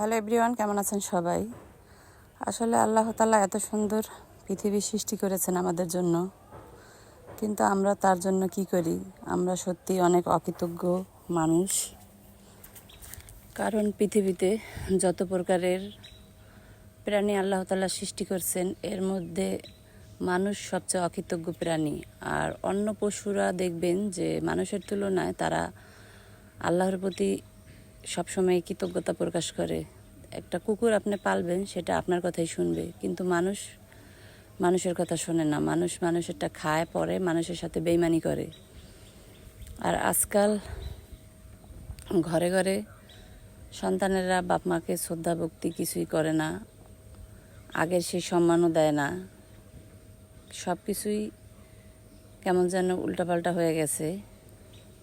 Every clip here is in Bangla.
হ্যালো এভরিওয়ান, কেমন আছেন সবাই? আসলে আল্লাহ তাআলা এত সুন্দর পৃথিবী সৃষ্টি করেছেন আমাদের জন্য। কিন্তু আমরা তার জন্য কি করি? আমরা সত্যি অনেক অকৃতজ্ঞ মানুষ। কারণ পৃথিবীতে যত প্রকারের প্রাণী আল্লাহ তাআলা সৃষ্টি করছেন, এর মধ্যে মানুষ সবচেয়ে অকৃতজ্ঞ প্রাণী। আর অন্য পশুরা দেখবেন যে মানুষের তুলনায় তারা আল্লাহর প্রতি সবসময় কৃতজ্ঞতা প্রকাশ করে। একটা কুকুর আপনি পালবেন, সেটা আপনার কথাই শুনবে। কিন্তু মানুষ, মানুষের কথা শোনে না। মানুষ মানুষেরটা খায়, পরে মানুষের সাথে বেইমানি করে। আর আজকাল ঘরে ঘরে সন্তানেরা বাপ মাকে শ্রদ্ধা ভক্তি কিছুই করে না। আগের সেই সম্মানও দেয় না। সব কিছুই কেমন যেন উল্টাপাল্টা হয়ে গেছে।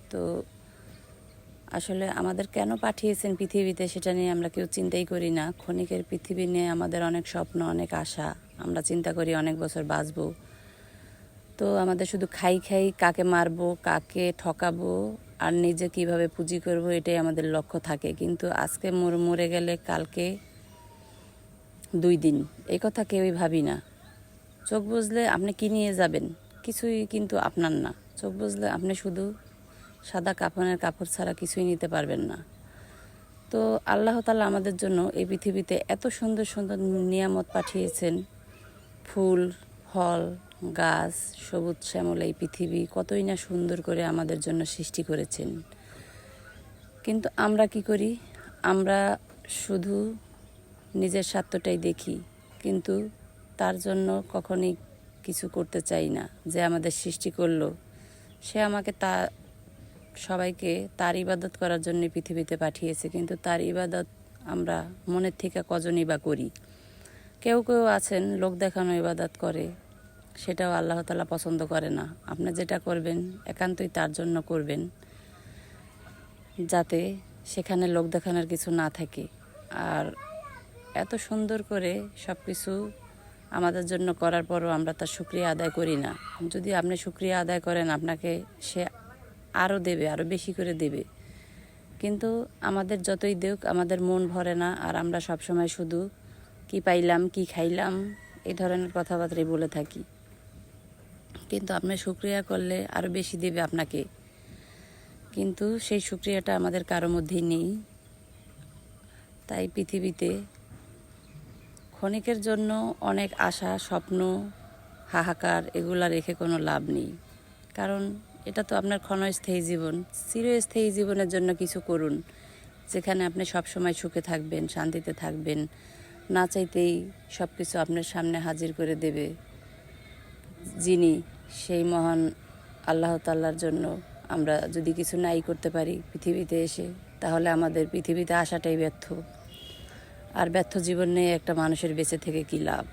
তো আসলে আমাদের কেন পাঠিয়েছেন পৃথিবীতে সেটা নিয়ে আমরা কেউ চিন্তাই করি না। ক্ষণিকের পৃথিবী নিয়ে আমাদের অনেক স্বপ্ন, অনেক আশা। আমরা চিন্তা করি অনেক বছর বাঁচবো। তো আমাদের শুধু খাই খাই কাকে মারবো, কাকে ঠকাবো, আর নিজে কীভাবে পুঁজি করব, এটাই আমাদের লক্ষ্য থাকে। কিন্তু আজকে মর- মরে গেলে কালকে দুই দিন, এই কথা কেউই ভাবি না। চোখ বুঝলে আপনি কি নিয়ে যাবেন? কিছুই কিন্তু আপনার না। চোখ বুঝলে আপনি শুধু সাদা কাপড়ের কাপড় ছাড়া কিছুই নিতে পারবেন না। তো আল্লাহ তালা আমাদের জন্য এই পৃথিবীতে এত সুন্দর সুন্দর নিয়ামত পাঠিয়েছেন। ফুল, ফল, গাছ, সবুজ শ্যামল এই পৃথিবী কতই না সুন্দর করে আমাদের জন্য সৃষ্টি করেছেন। কিন্তু আমরা কি করি? আমরা শুধু নিজের স্বার্থটাই দেখি, কিন্তু তার জন্য কখনই কিছু করতে চাই না। যে আমাদের সৃষ্টি করল, সে আমাকে তা সবাইকে তার ইবাদত করার জন্য পৃথিবীতে পাঠিয়েছে, কিন্তু তার ইবাদত আমরা মনের থেকে কজনই বা করি? কেউ কেউ আছেন, লোক দেখানো ইবাদত করে, সেটাও আল্লাহ তালা পছন্দ করে না। আপনি যেটা করবেন, একান্তই তার জন্য করবেন, যাতে সেখানে লোক দেখানোর কিছু না থাকে। আর এত সুন্দর করে সব কিছু আমাদের জন্য করার পরও আমরা তার শুক্রিয়া আদায় করি না। যদি আপনি শুক্রিয়া আদায় করেন, আপনাকে সে আরও দেবে আরও বেশি করে দেবে। কিন্তু আমাদের যতই দেখ আমাদের মন ভরে না, আর আমরা সবসময় শুধু কি পাইলাম, কি খাইলাম, এই ধরনের কথাবার্তাই বলে থাকি। কিন্তু আপনি শুক্রিয়া করলে আরও বেশি দেবে আপনাকে। কিন্তু সেই শুক্রিয়াটা আমাদের কারও মধ্যেই নেই। তাই পৃথিবীতে ক্ষণিকের জন্য অনেক আশা, স্বপ্ন, হাহাকার, এগুলা রেখে কোনো লাভ নেই। কারণ এটা তো আপনার ক্ষণস্থায়ী জীবন। চিরস্থায়ী জীবনের জন্য কিছু করুন, যেখানে আপনি সবসময় সুখে থাকবেন, শান্তিতে থাকবেন। না চাইতেই সব কিছু আপনার সামনে হাজির করে দেবে যিনি সেই মহান আল্লাহ তাল্লার জন্য। আমরা যদি কিছু নাই করতে পারি পৃথিবীতে এসে, তাহলে আমাদের পৃথিবীতে আসাটাই ব্যর্থ। আর ব্যর্থ জীবন নিয়ে একটা মানুষের বেঁচে থেকে কী লাভ?